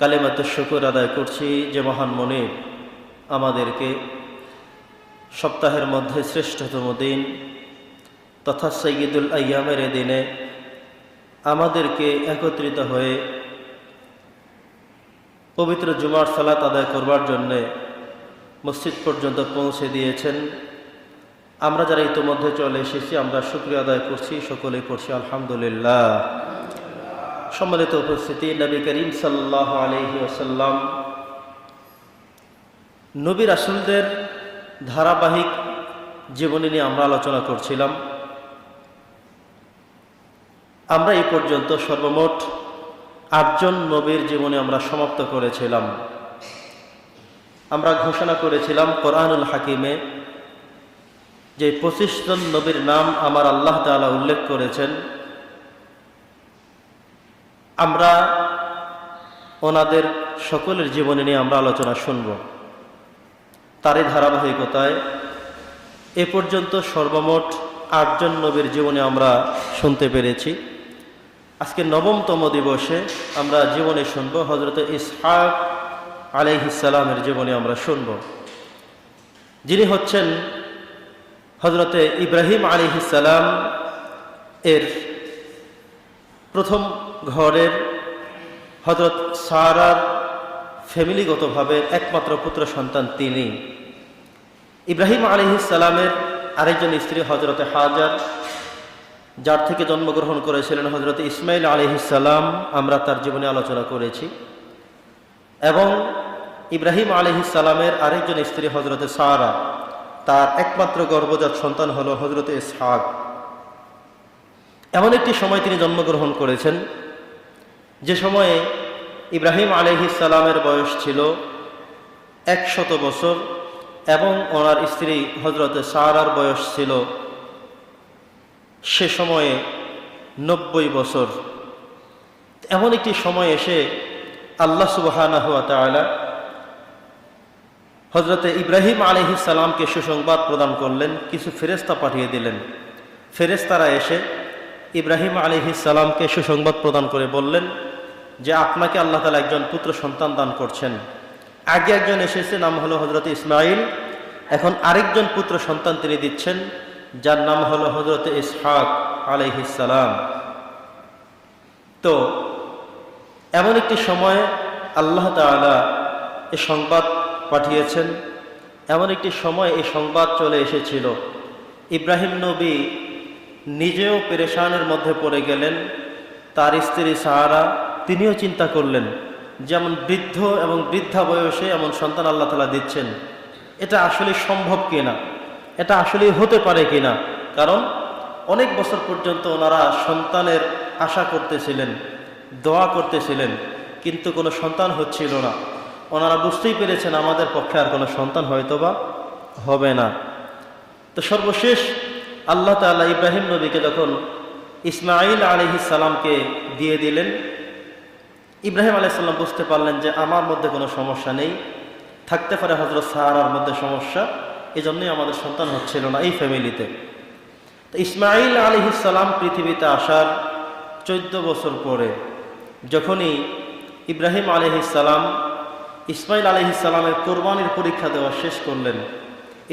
কালেমাত শুকুর আদায় করছি যে মহান মনে আমাদেরকে সপ্তাহের মধ্যে শ্রেষ্ঠতম দিন তথা সৈয়দুল আয়ামের দিনে আমাদেরকে একত্রিত হয়ে পবিত্র জুমার সালাত আদায় করবার জন্যে মসজিদ পর্যন্ত পৌঁছে দিয়েছেন। আমরা যারা ইতোমধ্যে চলে এসেছি, আমরা শুক্রিয়া আদায় করছি, সকলেই পড়ছি আলহামদুলিল্লাহ। সম্মানিত উপস্থিতি, নবী করিম সাল্লাহ আলহি আসাল্লাম নবী রাসুলদের ধারাবাহিক জীবনী নিয়ে আমরা আলোচনা করছিলাম। আমরা এই পর্যন্ত সর্বমোট আটজন নবীর জীবনে আমরা সমাপ্ত করেছিলাম। আমরা ঘোষণা করেছিলাম কোরআনুল হাকিমে যে পঁচিশ জন নবীর নাম আমার আল্লাহ তালা উল্লেখ করেছেন। আমরা ওনাদের সকলের জীবনী নিয়ে আমরা আলোচনা শুনব। তারই ধারাবাহিকতায় এ পর্যন্ত সর্বমোট আটজন নবীর জীবনে আমরা শুনতে পেরেছি। আজকে নবমতম দিবসে আমরা জীবনে শুনব হজরত ইসহাক আলাইহিসালামের জীবনে আমরা শুনব। যিনি হচ্ছেন হজরতে ইব্রাহিম আলিহিসাল্লাম এর প্রথম ঘরের হজরত সারার ফ্যামিলিগতভাবে একমাত্র পুত্র সন্তান তিনি। ইব্রাহিম আলিহিসাল্লামের আরেকজন স্ত্রী হজরতে হাজার, যার থেকে জন্মগ্রহণ করেছিলেন হজরত ইসমাইল আলিহিসাল্লাম আমরা তার জীবনে আলোচনা করেছি। এবং ইব্রাহিম আলিহিসাল্লামের আরেকজন স্ত্রী হজরতে সারা, তার একমাত্র গর্ভজাত সন্তান হল হজরত ইসহাক। এমন একটি সময় তিনি জন্মগ্রহণ করেছেন যে সময়ে ইব্রাহিম আলহিসাল্লামের বয়স ছিল একশত বছর এবং ওনার স্ত্রী হজরত সারার বয়স ছিল সে সময়ে নব্বই বছর। এমন একটি সময় এসে আল্লাহ সুবাহানা হুয়া তালা হজরতে ইব্রাহিম আলহি সুসংবাদ প্রদান করলেন, কিছু ফেরেস্তা পাঠিয়ে দিলেন। ফেরেস্তারা এসে ইব্রাহিম আলহি সালামকে সুসংবাদ প্রদান করে বললেন যে আপনাকে আল্লাহ তালা একজন পুত্র সন্তান দান করছেন। আগে একজন এসেছে, নাম হলো হজরত ইসমাইল এখন আরেকজন পুত্র সন্তান তিনি দিচ্ছেন, যার নাম হলো হজরত ইসহাক আলহিসাল্লাম তো, এমন একটি সময়ে আল্লাহ তালা এ সংবাদ পাঠিয়েছেন। এমন একটি সময় এই সংবাদ চলে এসেছিল। ইব্রাহিম নবী নিজেও পেরেশানের মধ্যে পড়ে গেলেন। তার স্ত্রী সাহারা তিনিও চিন্তা করলেন, যেমন বৃদ্ধ এবং বৃদ্ধা বয়সে এমন সন্তান আল্লাহ তালা দিচ্ছেন, এটা আসলে সম্ভব কিনা? এটা আসলে হতে পারে কিনা? কারণ অনেক বছর পর্যন্ত ওনারা সন্তানের আশা করতেছিলেন, দোয়া করতেছিলেন, কিন্তু কোনো সন্তান হচ্ছিল না। ওনারা বুঝতেই পেরেছেন আমাদের পক্ষে আর কোনো সন্তান হয়তোবা হবে না। তো সর্বশেষ আল্লাহ তাল্লাহ ইব্রাহিম নবীকে যখন ইসমাইল আলহি সালামকে দিয়ে দিলেন ইব্রাহিম আলাইসাল্লাম বুঝতে পারলেন যে আমার মধ্যে কোনো সমস্যা নেই, থাকতে পারে হজরত সাহারার মধ্যে সমস্যা এই জন্যই আমাদের সন্তান হচ্ছিল না এই ফ্যামিলিতে। তো ইসমাইল আলহিসাল্লাম পৃথিবীতে আসার চোদ্দ বছর পরে যখনই ইব্রাহিম আলহিসাল্লাম ইসমাইল আলহিসাল্লামের কোরবানির পরীক্ষা দেওয়া শেষ করলেন,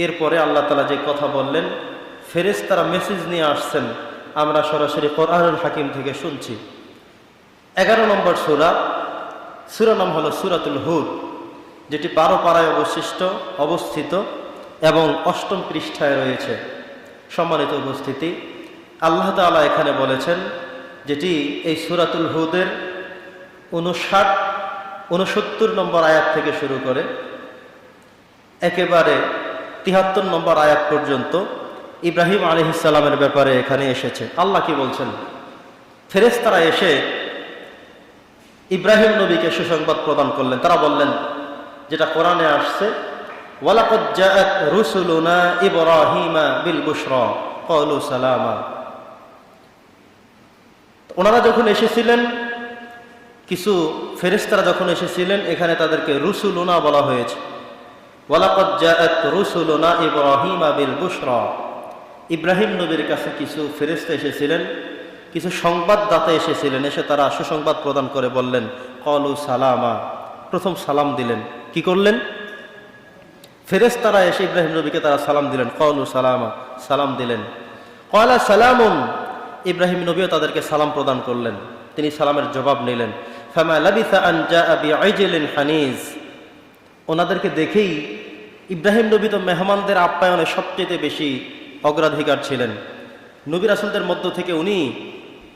এরপরে আল্লাহ তালা যে কথা বললেন ফেরেস তারা মেসেজ নিয়ে আসছেন, আমরা সরাসরি কোরআনুল হাকিম থেকে শুনছি। এগারো নম্বর সুরা। সুরা নাম হলো সুরাতুল হুদ, যেটি বারো পাড়ায় অবশিষ্ট, অবস্থিত এবং অষ্টম পৃষ্ঠায় রয়েছে। সম্মানিত উপস্থিতি, আল্লাহ তালা এখানে বলেছেন যেটি এই সুরাতুল হুদের উনষাট উনসত্তর নম্বর আয়াত থেকে শুরু করে একেবারে তিহাত্তর নম্বর আয়াত পর্যন্ত ইব্রাহিম আলহিসাল্লামের ব্যাপারে এখানে এসেছে। আল্লাহ কি বলছেন? ফেরেস্তারা এসে ইব্রাহিম নবীকে সুসংবাদ প্রদান করলেন। তারা বললেন, যেটা কোরআনে আসছে বিল ওনারা যখন এসেছিলেন, কিছু ফেরেশতারা যখন এসেছিলেন, এখানে তাদেরকে রুসুলুনা বলা হয়েছে। বিল ইব্রাহিম নবীর কাছে কিছু ফেরেশতা এসেছিলেন কিছু সংবাদদাতা এসেছিলেন, এসে তারা সুসংবাদ প্রদান করে বললেন, কলু সালামা। প্রথম সালাম দিলেন। কি করলেন? ফেরেশতারা এসে ইব্রাহিম নবীকে তারা সালাম দিলেন, কলু সালামা। সালাম দিলেন। কয়লা সালামুন। ইব্রাহিম নবীও তাদেরকে সালাম প্রদান করলেন। তিনি সালামের জবাব নিলেন হানিজ। ওনাদেরকে দেখেই ইব্রাহিম নবী তো মেহমানদের আপ্যায়নে সবচেয়ে বেশি অগ্রাধিকার ছিলেন। নবী রাসুলদের মধ্য থেকে উনি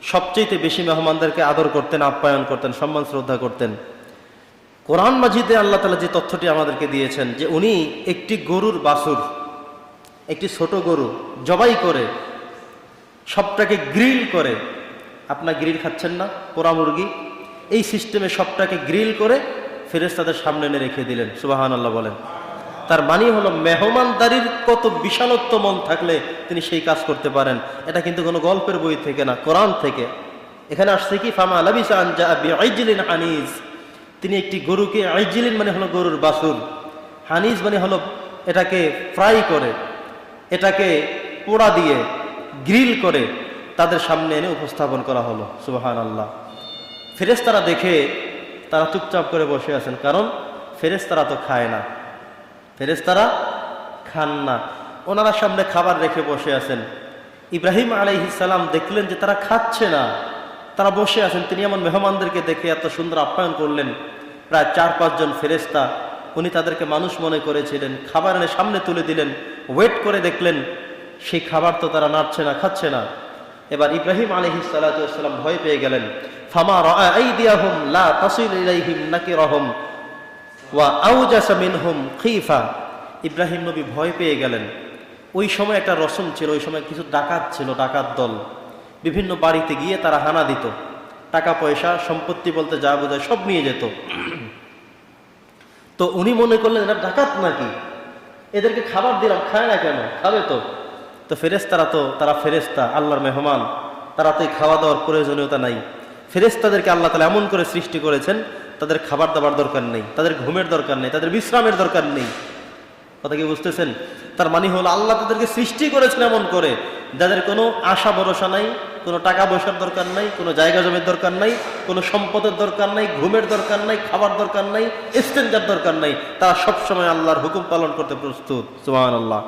সবচেয়ে বেশি মেহমানদেরকে আদর করতেন, আপ্যায়ন করতেন, সম্মান, শ্রদ্ধা করতেন। কোরআন মাজিদে আল্লাহ তালা যে তথ্যটি আমাদেরকে দিয়েছেন যে উনি একটি গরুর বাসুর একটি ছোট গরু, জবাই করে, সবটাকে গ্রিল করে, আপনার গ্রিল খাচ্ছেন না, পোড়া মুরগি, এই সিস্টেমে সবটাকে গ্রিল করে ফেরেস্তাদের সামনে এনে রেখে দিলেন সুবাহান আল্লাহ বলেন। তার মানে হলো, মেহমানদারির কত বিশালত্ব মন থাকলে তিনি সেই কাজ করতে পারেন। এটা কিন্তু কোনো গল্পের বই থেকে না, কোরআন থেকে। এখানে আসছে কি, ফামা আলাবিসা আনজা আইজিলিন হানিজ। তিনি একটি গরুকে, আইজিলিন মানে হলো গরুর বাসুর হানিজ মানে হলো এটাকে ফ্রাই করে, এটাকে পোড়া দিয়ে গ্রিল করে তাদের সামনে এনে উপস্থাপন করা হলো সুবাহান আল্লাহ ফেরেস্তারা দেখে তারা চুপচাপ করে বসে আছেন, কারণ ফেরেস্তারা তো খায় না। ফেরেস্তারা খান না। ওনারা সামনে খাবার রেখে বসে আছেন। ইব্রাহিম আলাইহিসাল্লাম দেখলেন যে তারা খাচ্ছে না। তারা বসে আছেন। তিনি এমন মেহমানদেরকে দেখে এত সুন্দর আপ্যায়ন করলেন। প্রায় চার পাঁচজন ফেরেস্তা উনি তাদেরকে মানুষ মনে করেছিলেন। খাবার এনে সামনে তুলে দিলেন। ওয়েট করে দেখলেন সেই খাবার তো তারা নাড়ছে না, খাচ্ছে না। এবার ইব্রাহিম আলহি সালাম ভয় পেয়ে গেলেন। ফামা রাইদিয়াহুম লা তাসিল ইলাইহিম নাকিরাহুম। ওয়া আউজাসা মিনহুম খিফা। ইব্রাহিম নবী ভয় পেয়ে গেলেন। ওই সময় একটা রসম ছিল, ওই সময় কিছু ডাকাত ছিল, ডাকাত দল। বিভিন্ন বাড়িতে গিয়ে তারা হানা দিত। টাকা, পয়সা, সম্পত্তি বলতে যা বোঝায় সব নিয়ে যেত। তো উনি মনে করলেন, এরা ডাকাত নাকি? এদেরকে খাবার দিলাম, খায় না কেন? খাবে তো। তো ফেরেস্তারা তো, তারা ফেরেস্তা আল্লাহর মেহমান। তারা তো খাওয়া দাওয়ার প্রয়োজনীয়তা নাই। ফেরেস্তাদেরকে আল্লাহ তালা এমন করে সৃষ্টি করেছেন তাদের খাবার দাবার দরকার নেই, তাদের ঘুমের দরকার নেই, তাদের বিশ্রামের দরকার নেই। কথা কি বুঝতেছেন? তার মানে হলো আল্লাহ তাদেরকে সৃষ্টি করেছেন এমন করে, যাদের কোনো আশা ভরসা নাই, কোনো টাকা পয়সার দরকার নাই, কোনো জায়গা জমির দরকার নাই, কোনো সম্পদের দরকার নাই, ঘুমের দরকার নাই, খাবার দরকার নাই স্টেঞ্জার দরকার নাই, তারা সবসময় আল্লাহর হুকুম পালন করতে প্রস্তুত। সুমান আল্লাহ